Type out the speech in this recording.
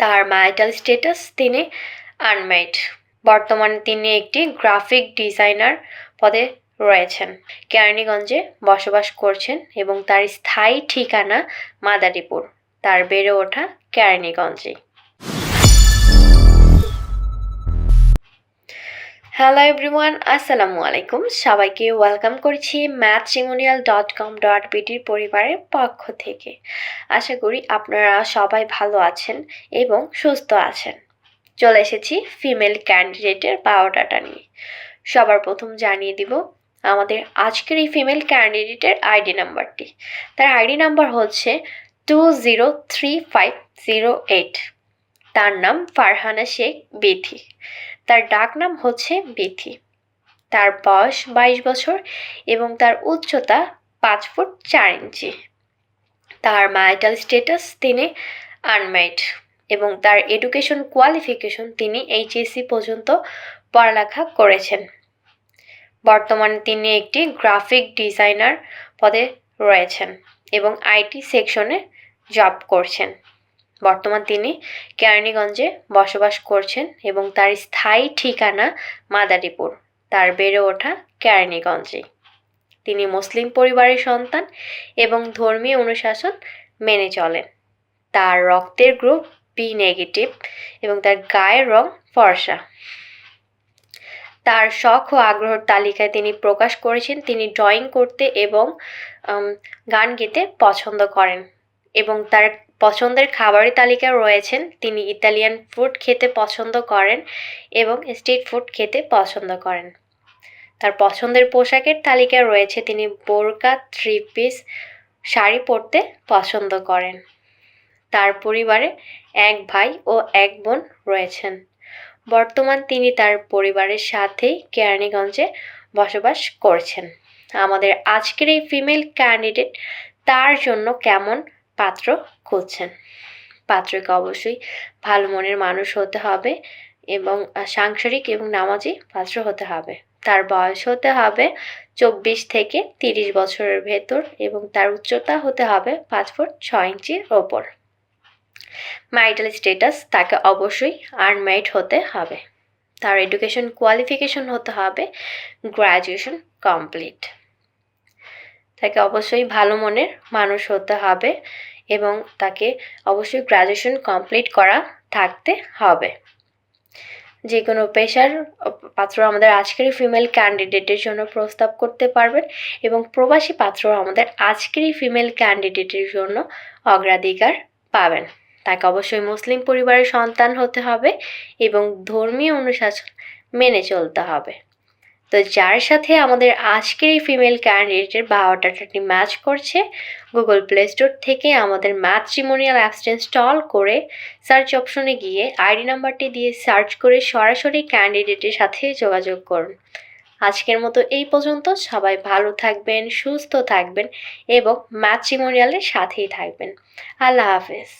তার marital status তিনি আনমেড বর্তমানে তিনি একটি গ্রাফিক ডিজাইনার পদে রয়েছেন। কেরানীগঞ্জে বসবাস করছেন এবং তার স্থায়ী ঠিকানা মাদারীপুর। তার বেড়ে ওঠা কেরানীগঞ্জে। হ্যালো এভরিওয়ান আসসালামু আলাইকুম সবাইকে ওয়েলকাম করছি ম্যাথ্রিমোনিয়াল ডট কম ডট বিটির পরিবারের পক্ষ থেকে। আশা করি আপনারা সবাই ভালো আছেন এবং সুস্থ আছেন। চলে এসেছি ফিমেল ক্যান্ডিডেটের বায়োডাটা নিয়ে। সবার প্রথম জানিয়ে দিব আমাদের আজকের এই ফিমেল ক্যান্ডিডেটের আইডি নাম্বারটি তার আইডি নাম্বার হচ্ছে two zero three five zero eight তার নাম ফারহানা শেখ বিথি। তার ডাক নাম হচ্ছে বিথি। তার বয়স বাইশ বছর এবং তার উচ্চতা পাঁচ ফুট চার ইঞ্চি। তার ম্যারিটাল স্টেটাস তিনি আনমেরিড এবং তার এডুকেশন কোয়ালিফিকেশন তিনি এইচএসসি পর্যন্ত পড়ালেখা করেছেন। বর্তমানে তিনি একটি গ্রাফিক ডিজাইনার পদে রয়েছেন এবং আইটি সেকশনে জব করছেন। বর্তমান তিনি কেরানীগঞ্জে বসবাস করছেন এবং তার স্থায়ী ঠিকানা মাদারীপুর। তার বেড়ে ওঠা কেরানীগঞ্জে। তিনি মুসলিম পরিবারের সন্তান এবং ধর্মীয় অনুশাসন মেনে চলেন। তার রক্তের গ্রুপ বি নেগেটিভ এবং তার গায়ের রং ফর্সা। তার শখ ও আগ্রহের তালিকায় তিনি প্রকাশ করেছেন, তিনি ড্রয়িং করতে এবং গান গেতে পছন্দ করেন এবং তার পছন্দের খাবারের তালিকায় রয়েছেন। তিনি ইতালিয়ান ফুড খেতে পছন্দ করেন এবং স্ট্রিট ফুড খেতে পছন্দ করেন। তার পছন্দের পোশাকের তালিকায় রয়েছে তিনি বোরকা, থ্রি পিস শাড়ি পরতে পছন্দ করেন। তার পরিবারে এক ভাই ও এক বোন রয়েছেন। বর্তমান তিনি তার পরিবারের সাথেই কেরানীগঞ্জে বসবাস করছেন। আমাদের আজকের এই ফিমেল ক্যান্ডিডেট তার জন্য কেমন পাত্র খুঁজছেন। পাত্রকে অবশ্যই ভালো মনের মানুষ হতে হবে এবং সাংসারিক এবং নামাজি পাত্র হতে হবে। তার বয়স হতে হবে চব্বিশ থেকে তিরিশ বছরের ভেতর এবং তার উচ্চতা হতে হবে পাঁচ ফুট ছয় ইঞ্চির ওপর। ম্যারিটাল স্ট্যাটাস তাকে অবশ্যই আনম্যারিড হতে হবে। তার এডুকেশন কোয়ালিফিকেশন হতে হবে। গ্র্যাজুয়েশন কমপ্লিট তাকে অবশ্যই ভালো মনের মানুষ হতে হবে এবং তাকে অবশ্যই গ্র্যাজুয়েশন কমপ্লিট করা থাকতে হবে। যে কোনো পেশার পাত্র আমাদের আজকের ফিমেল ক্যান্ডিডেটের জন্য প্রস্তাব করতে পারবেন এবং প্রবাসী পাত্র আমাদের আজকের ফিমেল ক্যান্ডিডেটের জন্য অগ্রাধিকার পাবেন। তাকে অবশ্যই মুসলিম পরিবারের সন্তান হতে হবে এবং ধর্মীয় অনুশাসন মেনে চলতে হবে। তো যার সাথে আমাদের আজকের এই ফিমেল ক্যান্ডিডেটের বায়োডাটাটি ম্যাচ করছে গুগল প্লে স্টোর থেকে আমাদের ম্যাট্রিমোনিয়াল অ্যাপসটা ইনস্টল করে সার্চ অপশনে গিয়ে আইডি নাম্বারটি দিয়ে সার্চ করে সরাসরি ক্যান্ডিডেটের সাথে যোগাযোগ করুন। আজকের মতো এই পর্যন্ত। সবাই ভালো থাকবেন, সুস্থ থাকবেন এবং ম্যাট্রিমোনিয়ালের সাথেই থাকবেন। আল্লাহ হাফেজ।